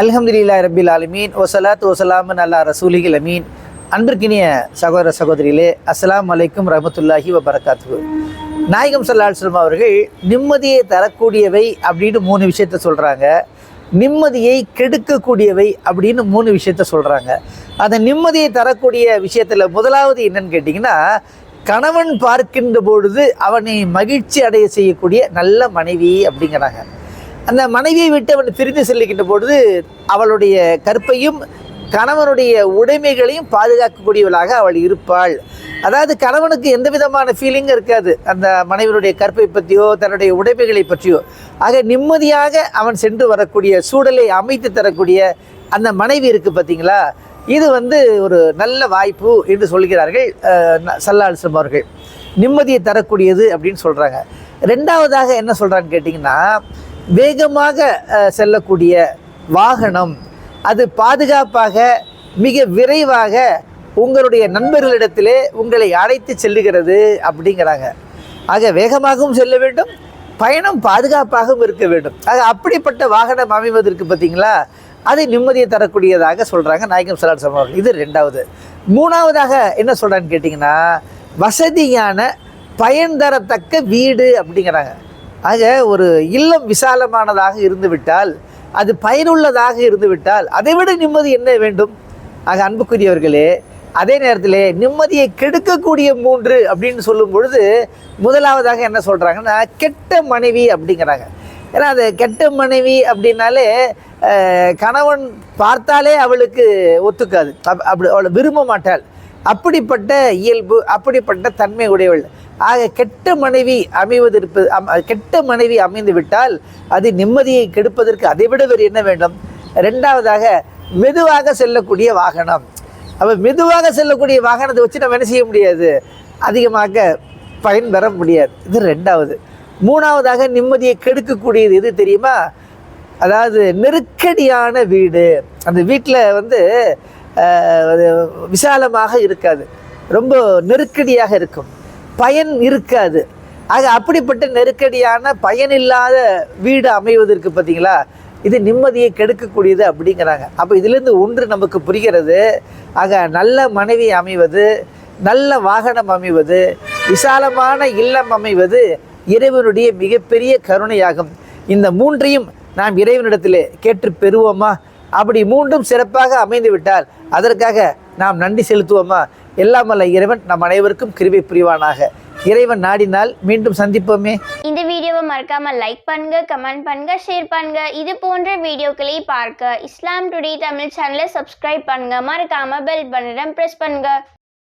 அல்ஹம்துலில்லாஹி ரபில் ஆலமீன். ஒசலாத் ஒசலாமன் அல்லா ரசூலிகள் அமீன். அன்பிற்கினிய சகோதர சகோதரிகளே அஸ்லாம் அலைக்கும் ரஹமத்துல்லாஹி வபரகாத்து நாயகம் சல்லாஹம் அவர்கள் நிம்மதியை தரக்கூடியவை அப்படின்னு மூணு விஷயத்த சொல்கிறாங்க நிம்மதியை கெடுக்கக்கூடியவை அப்படின்னு மூணு விஷயத்த சொல்கிறாங்க அந்த நிம்மதியை தரக்கூடிய விஷயத்தில் முதலாவது என்னன்னு கேட்டிங்கன்னா கணவன் பார்க்கின்ற பொழுது அவனை மகிழ்ச்சி அடைய செய்யக்கூடிய நல்ல மனைவி அப்படிங்கிறாங்க. அந்த மனைவியை விட்டு அவன் பிரிந்து செல்லுகின்ற பொழுது அவளுடைய கற்பையும் கணவனுடைய உடைமைகளையும் பாதுகாக்கக்கூடியவளாக அவள் இருப்பாள். அதாவது கணவனுக்கு எந்த விதமான ஃபீலிங்கும் இருக்காது. அந்த மனைவியுடைய கற்பை பற்றியோ தன்னுடைய உடைமைகளை பற்றியோ. ஆக நிம்மதியாக அவன் சென்று வரக்கூடிய சூழலை அமைத்து தரக்கூடிய அந்த மனைவி இருக்குது பார்த்தீங்களா? இது வந்து ஒரு நல்ல வாய்ப்பு என்று சொல்கிறார்கள் சல்லாலிசம் அவர்கள். நிம்மதியை தரக்கூடியது அப்படின்னு சொல்கிறாங்க ரெண்டாவதாக என்ன சொல்கிறான்னு கேட்டிங்கன்னா வேகமாக செல்லக்கூடிய வாகனம். அது பாதுகாப்பாக மிக விரைவாக உங்களுடைய நண்பர்களிடத்திலே உங்களை அழைத்து செல்லுகிறது அப்படிங்கிறாங்க. ஆக வேகமாகவும் செல்ல வேண்டும் பயணம் பாதுகாப்பாகவும் இருக்க வேண்டும். ஆக அப்படிப்பட்ட வாகனம் அமைவதற்கு பார்த்தீங்களா அதை நிம்மதியை தரக்கூடியதாக சொல்கிறாங்க நாயகம் சலாட் அவர்கள். இது ரெண்டாவது. மூணாவதாக என்ன சொல்கிறான்னு கேட்டிங்கன்னா வசதியான பயன் தரத்தக்க வீடு அப்படிங்கிறாங்க. ஆக ஒரு இல்லம் விசாலமானதாக இருந்துவிட்டால் அது பயனுள்ளதாக இருந்துவிட்டால் அதை விட நிம்மதி என்ன வேண்டும்? ஆக அன்புக்குரியவர்களே அதே நேரத்தில் நிம்மதியை கெடுக்கக்கூடிய மூன்று அப்படின்னு சொல்லும் பொழுது முதலாவதாக என்ன சொல்கிறாங்கன்னா கெட்ட மனைவி அப்படிங்கிறாங்க. ஏன்னா அது கெட்ட மனைவி அப்படின்னாலே கணவன் பார்த்தாலே அவளுக்கு ஒத்துக்காது. அப்- அப்படி அவளை விரும்ப மாட்டாள். அப்படிப்பட்ட இயல்பு அப்படிப்பட்ட தன்மை உடையவள். ஆக கெட்ட மனைவி அமைவதற்கு அம்- கெட்ட மனைவி அமைந்து விட்டால் அது நிம்மதியை கெடுப்பதற்கு அதை விட வேறு என்ன வேண்டும்? ரெண்டாவதாக மெதுவாக செல்லக்கூடிய வாகனம். அப்போ மெதுவாக செல்லக்கூடிய வாகனத்தை வச்சு நம்ம என்ன செய்ய முடியாது? அதிகமாக பயன் பெற முடியாது. இது ரெண்டாவது மூணாவதாக நிம்மதியை கெடுக்கக்கூடியது எது தெரியுமா? அதாவது நெருக்கடியான வீடு. அந்த வீட்டில் வந்து விசாலமாக இருக்காது. ரொம்ப நெருக்கடியாக இருக்கும். பயன் இருக்காது. ஆக அப்படிப்பட்ட நெருக்கடியான பயனில்லாத வீடு அமைவதற்கு பார்த்தீங்களா இது நிம்மதியை கெடுக்கக்கூடியது அப்படிங்கிறாங்க. அப்போ இதுலேருந்து ஒன்று நமக்கு புரிகிறது ஆக நல்ல மனைவி அமைவது நல்ல வாகனம் அமைவது விசாலமான இல்லம் அமைவது இறைவனுடைய மிகப்பெரிய கருணையாகும். இந்த மூன்றையும் நாம் இறைவனிடத்திலே கேட்டு பெறுவோமா? அப்படி மூன்றும் சிறப்பாக அமைந்துவிட்டால் அதற்காக நாம் நன்றி செலுத்துவோமா? எல்லாம் வல்ல இறைவன் நம் அனைவருக்கும் கிருபை புரிவானாக. இறைவன் நாடினால் மீண்டும் சந்திப்போமே. இந்த வீடியோவை மறக்காம லைக் பண்ணுங்க கமெண்ட் பண்ணுங்க ஷேர் பண்ணுங்க. இது போன்ற வீடியோக்களை பார்க்க இஸ்லாம் டுடே தமிழ் சேனலை சப்ஸ்கிரைப் பண்ணுங்க. மறக்காம பெல் பட்டனை பிரஸ் பண்ணுங்க.